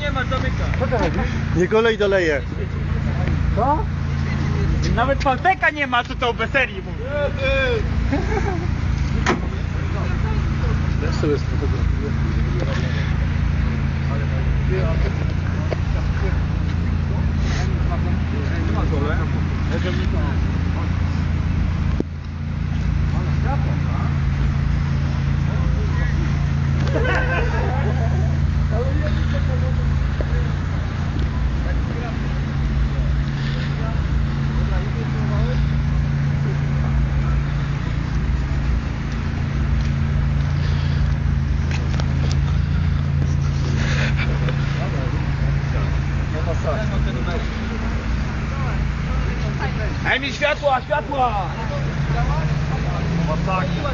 nie ma, zamyka. Co ty robisz? Niech olej doleje. Co? Nawet palteka nie ma, co to o beserii mówi. Ja sobie sfotografuję. Daj mi światła, światła! Masakra.